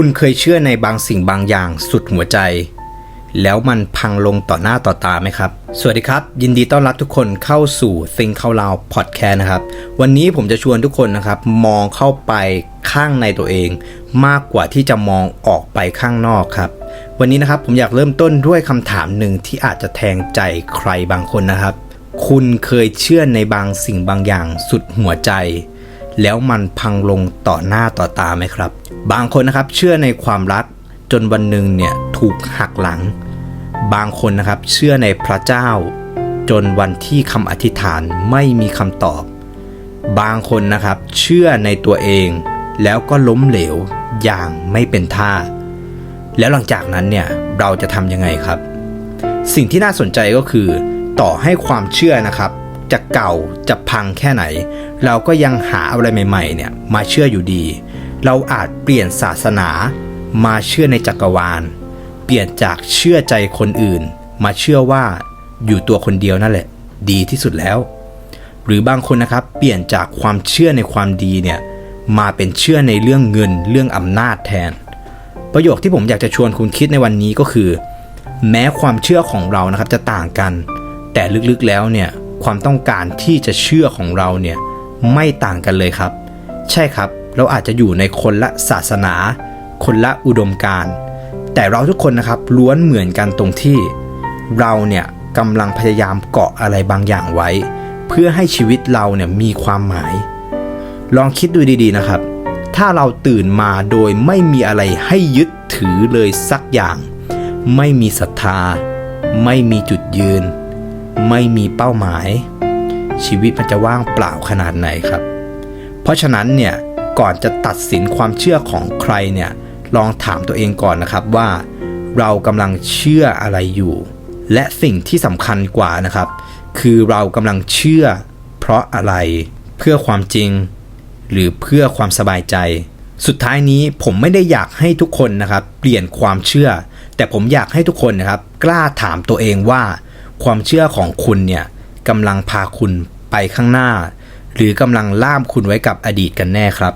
คุณเคยเชื่อในบางสิ่งบางอย่างสุดหัวใจ แล้วมันพังลงต่อหน้าต่อตาไหมครับ สวัสดีครับ ยินดีต้อนรับทุกคนเข้าสู่ Think เข้าลาวพอดแคสต์นะครับ วันนี้ผมจะชวนทุกคนนะครับ มองเข้าไปข้างในตัวเอง มากกว่าที่จะมองออกไปข้างนอกครับ วันนี้นะครับผมอยากเริ่มต้นด้วยคำถามหนึ่งที่อาจจะแทงใจใครบางคนนะครับ คุณเคยเชื่อในบางสิ่งบางอย่างสุดหัวใจ แล้วมันพังลงต่อหน้าต่อตาไหมครับ บางคนนะครับเชื่อในความรักจนวันหนึ่งเนี่ยถูกหักหลัง บางคนนะครับเชื่อในพระเจ้า จนวันที่คำอธิษฐานไม่มีคำตอบ บางคนนะครับเชื่อในตัวเอง แล้วก็ล้มเหลวอย่างไม่เป็นท่า แล้วหลังจากนั้นเนี่ยเราจะทำยังไงครับ สิ่งที่น่าสนใจก็คือ ต่อให้ความเชื่อนะครับ จะเก่าจะพังแค่ไหน เราก็ยังหาอะไรใหม่ๆเนี่ยมาเชื่ออยู่ดี เราอาจเปลี่ยนศาสนามาเชื่อในจักรวาล เปลี่ยนจากเชื่อใจคนอื่น มาเชื่อว่าอยู่ตัวคนเดียวนั่นแหละ ดีที่สุดแล้ว หรือบางคนนะครับเปลี่ยนจากความเชื่อในความดีเนี่ยมาเป็นเชื่อในเรื่องเงินเรื่องอำนาจแทน ประโยคที่ผมอยากจะชวนคุณคิดในวันนี้ก็คือ แม้ความเชื่อของเรานะครับจะต่างกัน แต่ลึกๆแล้วเนี่ยความต้องการที่จะเชื่อของเราเนี่ยไม่ต่างกันเลยครับ ใช่ครับ เราอาจจะอยู่ในคนละศาสนา คนละอุดมการณ์แต่เราทุกคนนะครับล้วนเหมือนกันตรงที่เราเนี่ยกำลังพยายามเกาะอะไรบางอย่างไว้ เพื่อให้ชีวิตเราเนี่ยมีความหมาย ลองคิดดูดีๆนะครับ ถ้าเราตื่นมาโดยไม่มีอะไรให้ยึดถือเลยสักอย่าง ไม่มีศรัทธา ไม่มีจุดยืน ไม่มีเป้าหมาย ชีวิตมันจะว่างเปล่าขนาดไหนครับ เพราะฉะนั้นเนี่ย ก่อนจะตัดสินความเชื่อของใครเนี่ยลองถามตัวเองก่อนนะครับว่า เรากำลังเชื่ออะไรอยู่ และสิ่งที่สำคัญกว่านะครับ คือเรากำลังเชื่อ เพราะอะไรเพื่อความจริง หรือเพื่อความสบายใจ สุดท้ายนี้ผมไม่ได้อยากให้ทุกคนนะครับ เปลี่ยนความเชื่อ แต่ผมอยากให้ทุกคนนะครับ กล้าถามตัวเองว่า ความเชื่อของคุณเนี่ยกำลังพาคุณไปข้างหน้า หรือกำลังล่ามคุณไว้กับอดีตกันแน่ครับ